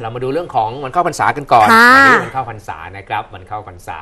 เรามาดูเรื่องของวันเข้าพรรษากันก่อนค่ะวันี้วันเข้าพรรษานะครับวันเข้าพรรษา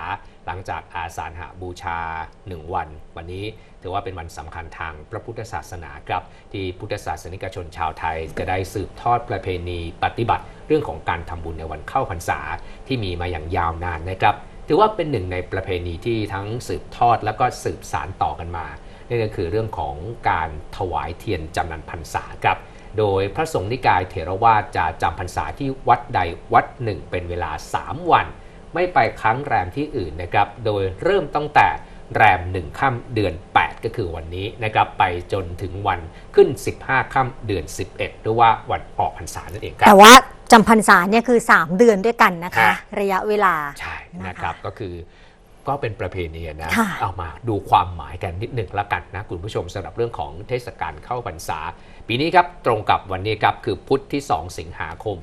หลังจากอาสาฬหบูชา 1 วัน วันนี้ถือว่าเป็นวันสำคัญทางพระพุทธศาสนาครับ ที่พุทธศาสนิกชนชาวไทย จะได้สืบทอดประเพณีปฏิบัติ เรื่องของการทำบุญในวันเข้าพรรษาที่มีมาอย่างยาวนานนะครับ ถือว่าเป็นหนึ่งในประเพณีที่ทั้งสืบทอดแล้วก็สืบสารต่อกันมา นั่นก็คือเรื่องของการถวายเทียนจำนันพรรษาครับ โดยพระสงฆ์นิกายเถรวาทจะจำพรรษาที่วัดใดวัดหนึ่งเป็นเวลา 3 วัน ไม่ไปค้างแรมที่อื่นนะครับ โดยเริ่มตั้งแต่แรมหนึ่งค่ำเดือน 8 ก็คือวันนี้นะครับไปจนถึงวันขึ้น 15ค่ำเดือน 11 หรือว่าวันออกพรรษานั่นเองครับแต่ว่าจำพรรษาเนี่ยคือ 3 เดือนด้วยกันนะคะค่ะระยะเวลาใช่นะคะนะครับก็คือ ก็เป็นประเพณีนะค่ะเอามาดูความหมายกันนิดหนึ่งละกันนะ คุณผู้ชมสำหรับเรื่องของเทศกาลเข้าพรรษา ปีนี้ครับตรงกับวันนี้ครับคือพุธที่ 2 สิงหาคม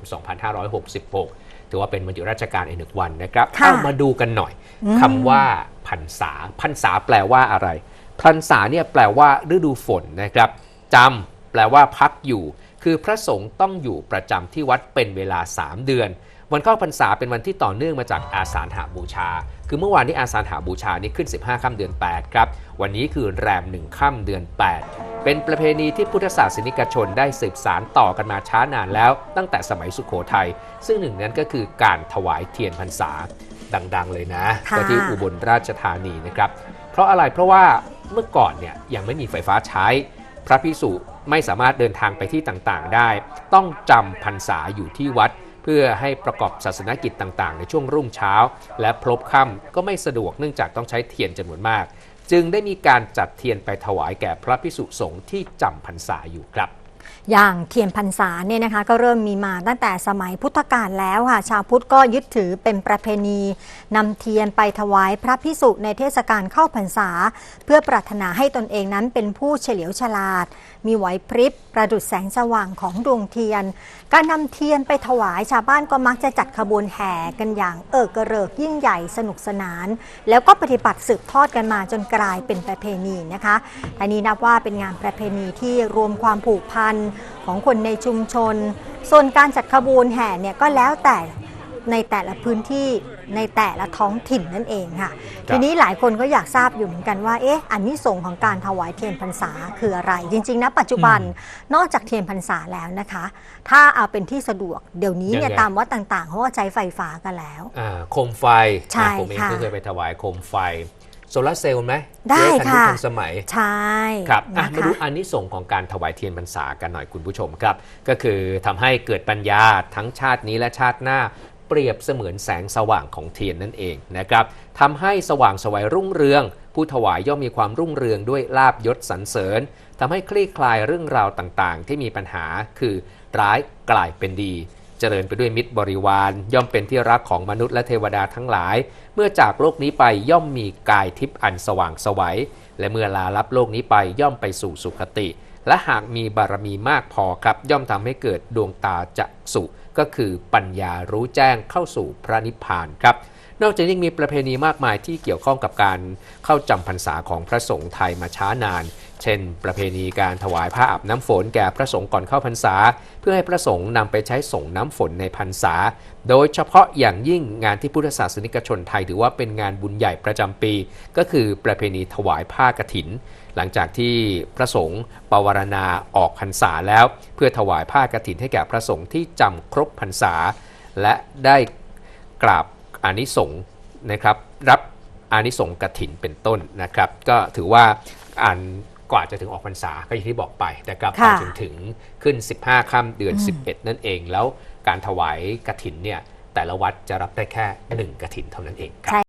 2566 ถือว่าเป็นวันหยุดราชการอีกหนึ่งวันนะครับค่ะเอามาดูกันหน่อยอืมคำว่าพรรษาพรรษาแปลว่าอะไรพรรษาเนี่ยแปลว่าฤดูฝนนะครับจำแปลว่าพักอยู่ คือพระสงฆ์ต้องอยู่ประจำที่วัดเป็นเวลา 3 เดือน วันเข้าพรรษาเป็นวันที่ต่อเนื่องมาจากอาสาฬหาบูชา คือเมื่อวานนี้อาสาฬหาบูชานี่ขึ้น 15 ค่ำเดือน 8 ครับ วันนี้คือแรม 1 ค่ำเดือน 8 เป็นประเพณีที่พุทธศาสนิกชนได้สืบสารต่อกันมาช้านานแล้ว ตั้งแต่สมัยสุขโขทัย ซึ่งหนึ่งนั้นก็คือการถวายเทียนพรรษาดังๆ เลยนะค่ะก็ที่อุบลราชธานีนะครับ เพราะอะไรเพราะว่าเมื่อก่อนเนี่ยยังไม่มีไฟฟ้าใช้ พระพิสุไม่สามารถเดินทางไปที่ต่างๆ ได้ ต้องจำพรรษาอยู่ที่วัด เพื่อให้ประกอบศาสนกิจต่างๆ ในช่วงรุ่งเช้า และพลบค่ำก็ไม่สะดวกเนื่องจากต้องใช้เทียนจำนวนมาก จึงได้มีการจัดเทียนไปถวายแก่พระพิสุสงฆ์ที่จำพรรษาอยู่ครับ อย่างเทียนพรรษาเนี่ยนะคะก็เริ่มมีมาตั้งแต่สมัยพุทธกาลแล้วค่ะ ชาวพุทธก็ยึดถือเป็นประเพณีนำเทียนไปถวายพระพิสุในเทศกาลเข้าพรรษา เพื่อปรารถนาให้ตนเองนั้นเป็นผู้เฉลียวฉลาด มีไหวพริบประดุจแสงสว่างของดวงเทียน การนำเทียนไปถวายชาวบ้านก็มักจะจัดขบวนแห่กันอย่างเอิกกระเริกยิ่งใหญ่สนุกสนาน แล้วก็ปฏิบัติสืบทอดกันมาจนกลายเป็นประเพณีนะคะอันนี้นับว่าเป็นงานประเพณีที่รวมความผูกพัน ของคนในชุมชน ส่วนการจัดขบวนแห่เนี่ยก็แล้วแต่ในแต่ละพื้นที่ในแต่ละท้องถิ่นนั่นเองค่ะครับทีนี้หลายคนก็อยากทราบอยู่เหมือนกันว่าเอ๊ะอันนี้ส่งส์ของการถวายเทียนพรรษาคืออะไร จริงๆนะปัจจุบันนอกจากเทียนพรรษาแล้วนะคะ ถ้าเอาเป็นที่สะดวกเดี๋ยวนี้เนี่ยยังไงตามวัดต่างๆเขาก็ใช้ไฟฟ้ากันแล้วอ่าโคมไฟใช่อะผมเองค่ะก็เคยไปถวายโคมไฟ โซลาร์เซลล์ไหมได้เจ๊ทันยุค่ะทันสมัย ใช่ครับอะนะมาคะดูอันนี้ส่งส์ของการถวายเทียนพรรษากันหน่อยคุณผู้ชมครับ ก็คือทำให้เกิดปัญญาทั้งชาตินี้และชาติหน้าเปรียบเสมือนแสงสว่างของเทียนนั่นเองนะครับทำให้สว่างไสวัยรุ่งเรือง ผู้ถวายย่อมมีความรุ่งเรืองด้วยลาบยศสรรเสริญทำให้คลี่คลายเรื่องราวต่างๆ ที่มีปัญหาคือร้ายกลายเป็นดี เจริญไปด้วยมิตรบริวาร ย่อมเป็นที่รักของมนุษย์และเทวดาทั้งหลาย เมื่อจากโลกนี้ไปย่อมมีกายทิพย์อันสว่างสวัยและเมื่อลาลับโลกนี้ไปย่อมไปสู่สุคติ และหากมีบารมีมากพอครับ ย่อมทำให้เกิดดวงตาจะสุก็คือปัญญารู้แจ้งเข้าสู่พระนิพพานครับนอกจากนี้มีประเพณีมากมายที่เกี่ยวข้องกับการเข้าจำพรรษาของพระสงฆ์ไทยมาช้านาน เช่น ประเพณีการถวายผ้าอาบน้ำฝนแก่พระสงฆ์ก่อนเข้าพรรษา เพื่อให้พระสงฆ์นำไปใช้ส่งน้ำฝนในพรรษา โดยเฉพาะอย่างยิ่งงานที่พุทธศาสนิกชนไทยถือว่าเป็นงานบุญใหญ่ประจำปี ก็คือประเพณีถวายผ้ากฐิน หลังจากที่พระสงฆ์ปวารณาออกพรรษาแล้ว เพื่อถวายผ้ากฐินให้แก่พระสงฆ์ที่จำครบพรรษา และได้กราบอานิสงส์นะครับรับอานิสงส์กฐินเป็นต้นนะครับ ก็ถือว่าอ่าน กว่าจะถึงออกพรรษาก็อย่างที่บอกไปนะครับไปค่ะจนถึงขึ้น 15ค่ำเดือนอืม11 นั่นเองแล้วการถวายกฐินเนี่ยแต่ละวัดจะรับได้แค่หนึ่งกฐินเท่านั้นเองครับใช่